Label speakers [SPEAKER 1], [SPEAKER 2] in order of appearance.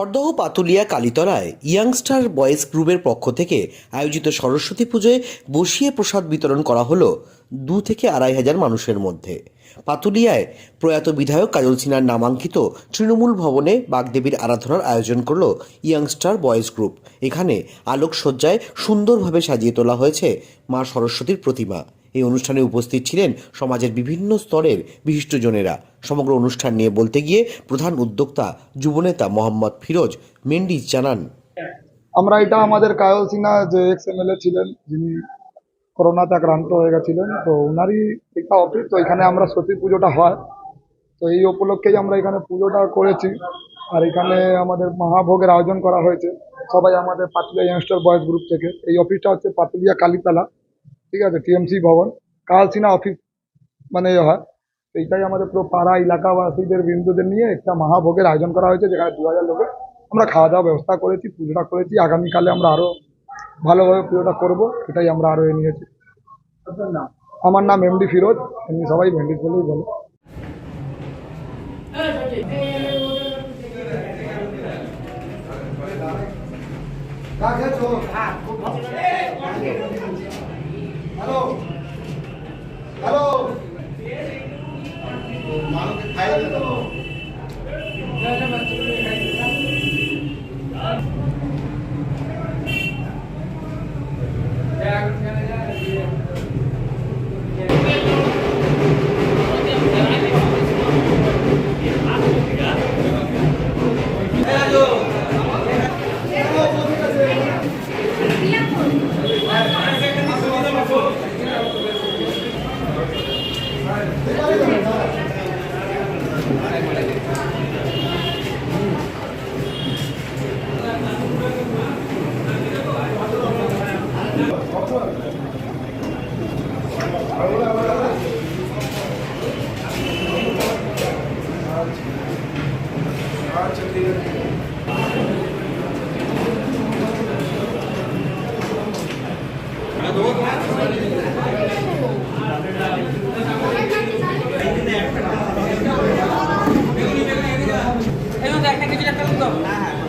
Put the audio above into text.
[SPEAKER 1] খড়দহ পাতুলিয়া কালীতলায় youngster boys গ্রুপের পক্ষ থেকে আয়োজিত সরস্বতী পুজোয় বসিয়ে প্রসাদ বিতরণ করা হলো দু থেকে আড়াই হাজার মানুষের মধ্যে। পাতুলিয়ায় প্রয়াত বিধায়ক কাজল সিনহার নামাঙ্কিত তৃণমূল ভবনে বাগদেবীর আরাধনার আয়োজন করল ইয়াংস্টার বয়েজ গ্রুপ। এখানে আলোকসজ্জায় সুন্দরভাবে সাজিয়ে তোলা হয়েছে মা সরস্বতীর প্রতিমা। এই অনুষ্ঠানে উপস্থিত ছিলেন সমাজের বিভিন্ন স্তরের বিশিষ্টজনেরা। সমগ্র অনুষ্ঠান নিয়ে বলতে গিয়ে প্রধান উদ্যোক্তা যুবনেতা মোহাম্মদ ফিরোজ মেন্ডিস জানান।
[SPEAKER 2] আমরা এটা আমাদের কায়ল সিনহা যে এক্স এমএলএ ছিলেন, যিনি করোনাতে আক্রান্ত হয়ে গেছিলেন, তো ওনারই একটা অফিস তো এখানে আমরা সতী পুজোটা হয়। তো এই উপলক্ষেই আমরা এখানে পুজোটা করেছি। আর এখানে আমাদের মহাভোগের আয়োজন করা হয়েছে। সবাই আমাদের পাতুলিয়া ইয়াংস্টার বয়েজ গ্রুপ থেকে। এই অফিসটা হচ্ছে পাতুলিয়া কালীতলা। ঠিক আছে টিএমসি ভবন। কাল সিনহা অফিস মানে এ হয়। এইটাই আমাদের পুরো পাড়া, এলাকাবাসীদের, বিন্দুদের নিয়ে একটা মহাভোগের আয়োজন করা হয়েছে, যেখানে দু হাজার লোকের আমরা খাওয়া দাওয়া ব্যবস্থা করেছি, পুজোটা করেছি। আগামীকালে আমরা আরও ভালোভাবে পুজোটা করব, এটাই আমরা আরও এ নিয়েছি। আমার নাম এমডি ফিরোজ, এমনি সবাই ভেন্ডিস বলেই বলে।
[SPEAKER 3] 忙着开那个 Gracias. ส่ง